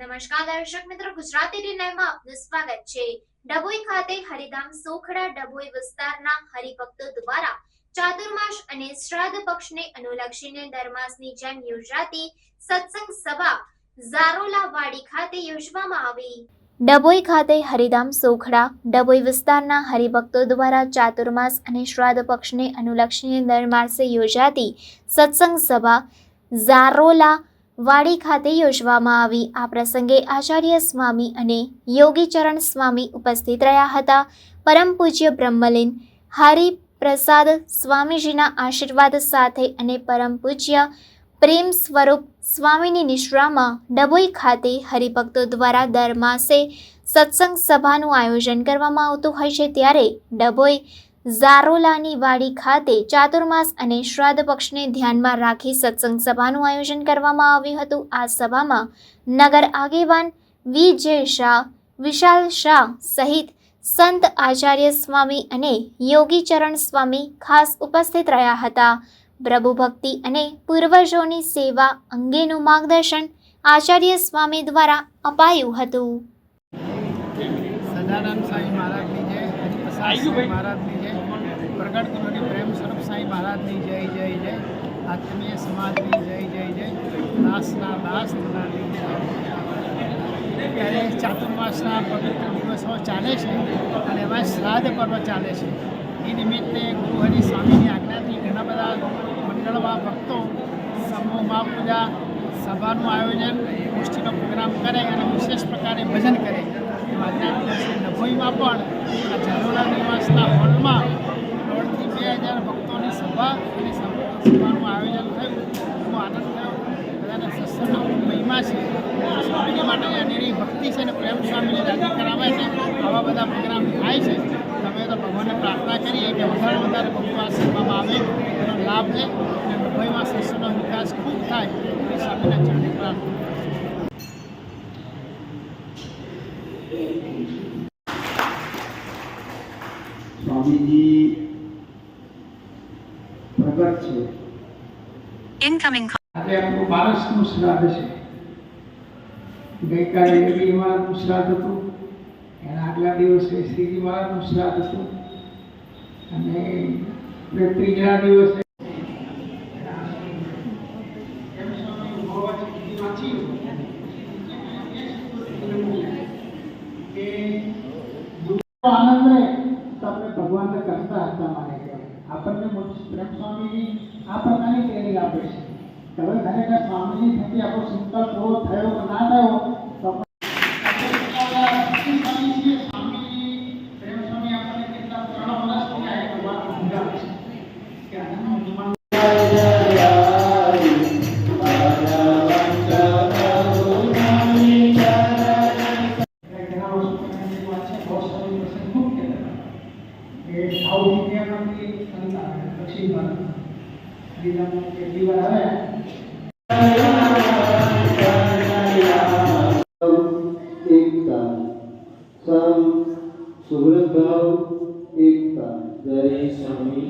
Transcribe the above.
નમસ્કાર દર્શક મિત્રો, ગુજરાતી ટીવીમાં આપનું સ્વાગત છે. ડભોઈ ખાતે હરિધામ સોખડા ડભોઈ વિસ્તારના હરિભક્તો દ્વારા ચાતુર્માસ અને શ્રાદ્ધ પક્ષને અનુલક્ષીને દર માસની જેમ યોજાતી સત્સંગ સભા ઝારોલા વાડી ખાતે યોજવામાં આવી. ડભોઈ ખાતે હરિધામ સોખડા ડભોઈ વિસ્તારના હરિભક્તો દ્વારા ચાતુર્માસ અને શ્રાદ્ધ પક્ષને અનુલક્ષીને દર માસે યોજાતી સત્સંગ સભા ઝારોલા વાડી ખાતે યોજવામાં આવી. આ પ્રસંગે આચાર્ય સ્વામી અને યોગીચરણ સ્વામી ઉપસ્થિત રહ્યા હતા. પરમ પૂજ્ય બ્રહ્મલીન હરિપ્રસાદ સ્વામીજીના આશીર્વાદ સાથે અને પરમ પૂજ્ય પ્રેમ સ્વરૂપ સ્વામીની નિશ્રામાં ડભોઈ ખાતે હરિભક્તો દ્વારા દર માસે સત્સંગ સભાનું આયોજન કરવામાં આવતું હોય છે ત્યારે ડભોઈ ઝારોલાની વાડી ખાતે ચાતુર્માસ અને શ્રાદ્ધ પક્ષને ધ્યાનમાં રાખી સત્સંગ સભાનું આયોજન કરવામાં આવ્યું હતું. આ સભામાં નગર આગેવાન વી જે શાહ, વિશાલ શાહ સહિત સંત આચાર્ય સ્વામી અને યોગીચરણ સ્વામી ખાસ ઉપસ્થિત રહ્યા હતા. પ્રભુ ભક્તિ અને પૂર્વજોની સેવા અંગેનું માર્ગદર્શન આચાર્ય સ્વામી દ્વારા અપાયું હતું. સદાનંદ સાંઈ મહારાજની જય પ્રસાદ મહારાજની જય પ્રગટ ગુરુની પ્રેમ સ્વરૂપ સાંઈ મહારાજની જય જય જય આત્મીય સમાજની જય જય જય દાસના દાસ ત્યારે ચાતુર્માસના પવિત્ર દિવસો ચાલે છે અને એમાં શ્રાદ્ધ પર્વ ચાલે છે. એ નિમિત્તે ગુરુ હરિ સ્વામીની આજ્ઞાથી ઘણા બધા મંડળમાં ભક્તો સમૂહમાં પૂજા સભાનું આયોજન ગોષ્ઠીનો પ્રોગ્રામ કરે અને વિશેષ પ્રકારે ભજન કરે. આજના દિવસે ડભોઈમાં પણ આ ઝાલોલા નિવાસના હોલમાં દોઢથી બે હજાર ભક્તોની સભા અને સભાનું આયોજન થયું. ખૂબ આનંદ થયો. બધાને સત્સંગનો મહિમા છે. સ્વામીની માટે અનેરી ભક્તિ છે અને પ્રેમ સ્વામીને રાજી કરાવે છે આવા બધા પ્રોગ્રામ થાય છે, તમે તો ભગવાનને પ્રાર્થના કરીએ કે વધારે વધારે ભક્તો આ સભામાં આવે, એનો લાભ લે અને ડભોઈમાં સત્સંગનો વિકાસ ખૂબ થાય. એ સ્વામીને ચરણી પ્રાર્થના સ્વામીજી પ્રગટ છે. Incoming આજે આપણું બારસનું શ્રાદ્ધ છે. ગઈકાલે યોગી મહારાજનું શ્રાદ્ધ હતું. એના આગલા દિવસે શ્રીજી મહારાજનું શ્રાદ્ધ હતું. અને ત્રીજા દિવસે આનંદ રહે તો આપણે ભગવાનને કરતા હતા માને કહેવાય આપણને પ્રેમ સ્વામીજી આ પ્રકારની ટ્રેનિંગ આપે છે. હવે ખરેખર સ્વામીજી થકી આપણો સંકલ્પ એવો થયો કે ના થયો, તો આપણે સ્વામીજી કે સાઉથ ઇન્ડિયામાંથી એક સંત આવે દક્ષિણ ભારત બીજામાં વાર આવે. એકતા. સમ એકતા. જય સ્વામી